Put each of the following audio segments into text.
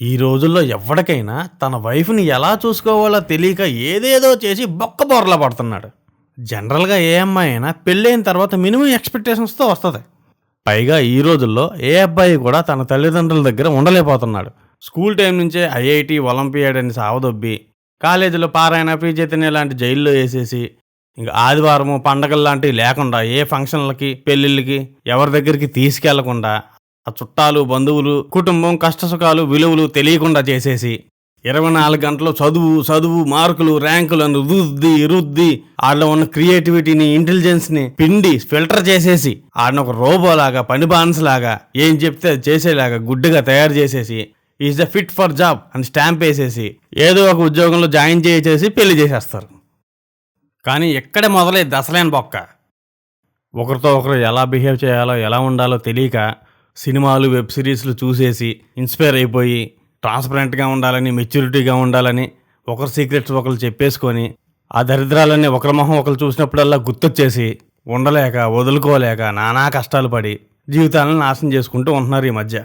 ఈ రోజుల్లో ఎవరికైనా తన వైఫ్ని ఎలా చూసుకోవాలో తెలియక ఏదేదో చేసి బొక్క బొరలా పడుతున్నాడు. జనరల్గా ఏ అమ్మాయి అయినా పెళ్ళైన తర్వాత మినిమం ఎక్స్పెక్టేషన్స్తో వస్తుంది. పైగా ఈ రోజుల్లో ఏ అబ్బాయి కూడా తన తల్లిదండ్రుల దగ్గర ఉండలేకపోతున్నాడు. స్కూల్ టైం నుంచే ఐఐటి ఒలింపియాడ్ అని సావదొబ్బి కాలేజీలో పారాయణ పీ చైతన్య లాంటి జైల్లో వేసేసి ఇంకా ఆదివారము పండగలు లాంటివి లేకుండా ఏ ఫంక్షన్లకి పెళ్ళిళ్ళకి ఎవరి దగ్గరికి తీసుకెళ్ళకుండా ఆ చుట్టాలు బంధువులు కుటుంబం కష్టసుఖాలు విలువలు తెలియకుండా చేసేసి ఇరవై నాలుగు గంటలు చదువు చదువు మార్కులు ర్యాంకులను రుద్ది రుద్ది ఆడలో ఉన్న క్రియేటివిటీని ఇంటెలిజెన్స్ని పిండి ఫిల్టర్ చేసేసి ఆడనొక ఒక రోబోలాగా పని లాగా ఏం చెప్తే అది చేసేలాగా గుడ్డుగా తయారు చేసేసి is the fit for job అని స్టాంప్ వేసేసి ఏదో ఒక ఉద్యోగంలో జాయిన్ చేసేసి పెళ్ళి చేసేస్తారు. కానీ ఎక్కడే మొదలై అసలైన బొక్క? ఒకరితో ఒకరు ఎలా బిహేవ్ చేయాలో ఎలా ఉండాలో తెలియక సినిమాలు వెబ్ సిరీస్లు చూసేసి ఇన్స్పైర్ అయిపోయి ట్రాన్స్పరెంట్గా ఉండాలని మెచ్యూరిటీగా ఉండాలని ఒకరి సీక్రెట్స్ ఒకరు చెప్పేసుకొని ఆ దరిద్రాలన్నీ ఒకరి మొహం ఒకరు చూసినప్పుడల్లా గుర్తొచ్చేసి ఉండలేక వదులుకోలేక నానా కష్టాలు పడి జీవితాలను నాశనం చేసుకుంటూ ఉంటున్నారు ఈ మధ్య.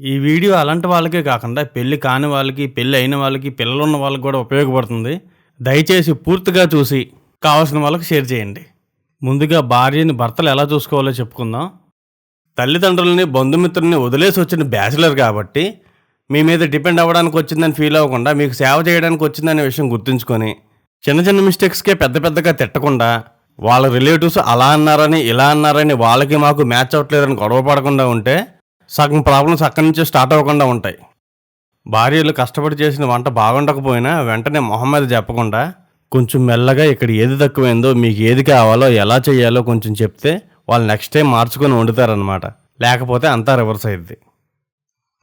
ఈ వీడియో అలాంటి వాళ్ళకే కాకుండా పెళ్ళి కాని వాళ్ళకి పెళ్ళి అయిన వాళ్ళకి పిల్లలున్న వాళ్ళకి కూడా ఉపయోగపడుతుంది. దయచేసి పూర్తిగా చూసి కావాల్సిన వాళ్ళకి షేర్ చేయండి. ముందుగా భార్యని భర్తలు ఎలా చూసుకోవాలో చెప్పుకుందాం. తల్లిదండ్రులని బంధుమిత్రుల్ని వదిలేసి వచ్చిన బ్యాచిలర్ కాబట్టి మీ మీద డిపెండ్ అవ్వడానికి వచ్చిందని ఫీల్ అవ్వకుండా మీకు సేవ చేయడానికి వచ్చిందనే విషయం గుర్తుంచుకొని చిన్న చిన్న మిస్టేక్స్కే పెద్ద పెద్దగా తిట్టకుండా వాళ్ళ రిలేటివ్స్ అలా అన్నారని ఇలా అన్నారని వాళ్ళకి మాకు మ్యాచ్ అవ్వట్లేదని గొడవ పడకుండా ఉంటే సగం ప్రాబ్లమ్స్ అక్కడి నుంచే స్టార్ట్ అవ్వకుండా ఉంటాయి. భార్యలు కష్టపడి చేసిన వంట బాగుండకపోయినా వెంటనే మొహం మీద చెప్పకుండా కొంచెం మెల్లగా ఇక్కడ ఏది తక్కువైందో మీకు ఏది కావాలో ఎలా చేయాలో కొంచెం చెప్తే వాళ్ళు నెక్స్ట్ టైం మార్చుకొని వండుతారనమాట లేకపోతే అంతా రివర్స్ అయింది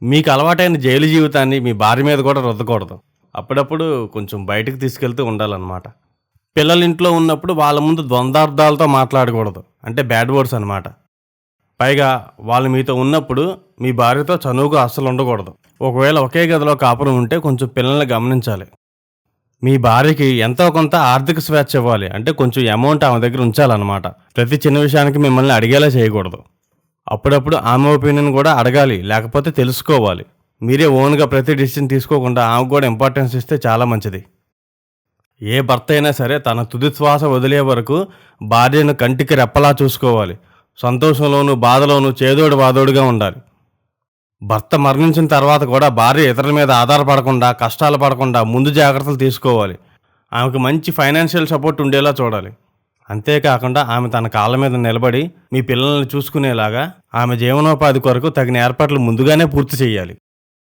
మీకు అలవాటైన జైలు జీవితాన్ని మీ భార్య మీద కూడా రుద్దకూడదు. అప్పుడప్పుడు కొంచెం బయటకు తీసుకెళ్తూ ఉండాలన్నమాట. పిల్లల ఇంట్లో ఉన్నప్పుడు వాళ్ళ ముందు ద్వంద్వార్థాలతో మాట్లాడకూడదు. అంటే బ్యాడ్ వర్డ్స్ అనమాట పైగా వాళ్ళు మీతో ఉన్నప్పుడు మీ భార్యతో చనువుగా అస్సలు ఉండకూడదు. ఒకవేళ ఒకే గదిలో కాపురం ఉంటే కొంచెం పిల్లల్ని గమనించాలి. మీ భార్యకి ఎంతో కొంత ఆర్థిక స్వేచ్ఛ ఇవ్వాలి. అంటే కొంచెం అమౌంట్ ఆమె దగ్గర ఉంచాలన్నమాట. ప్రతి చిన్న విషయానికి మిమ్మల్ని అడిగేలా చేయకూడదు. అప్పుడప్పుడు ఆమె ఒపీనియన్ కూడా అడగాలి లేకపోతే తెలుసుకోవాలి. మీరే ఓన్గా ప్రతి డిసిషన్ తీసుకోకుండా ఆమెకు కూడా ఇంపార్టెన్స్ ఇస్తే చాలా మంచిది. ఏ భర్త అయినా సరే తన తుది శ్వాస వదిలే వరకు భార్యను కంటికి రెప్పలా చూసుకోవాలి. సంతోషంలోనూ బాధలోనూ చేదోడు వాదోడుగా ఉండాలి. భర్త మరణించిన తర్వాత కూడా భార్య ఇతరుల మీద ఆధారపడకుండా కష్టాలు పడకుండా ముందు జాగ్రత్తలు తీసుకోవాలి. ఆమెకు మంచి ఫైనాన్షియల్ సపోర్ట్ ఉండేలా చూడాలి. అంతేకాకుండా ఆమె తన కాళ్ళ మీద నిలబడి మీ పిల్లల్ని చూసుకునేలాగా ఆమె జీవనోపాధి కొరకు తగిన ఏర్పాట్లు ముందుగానే పూర్తి చేయాలి.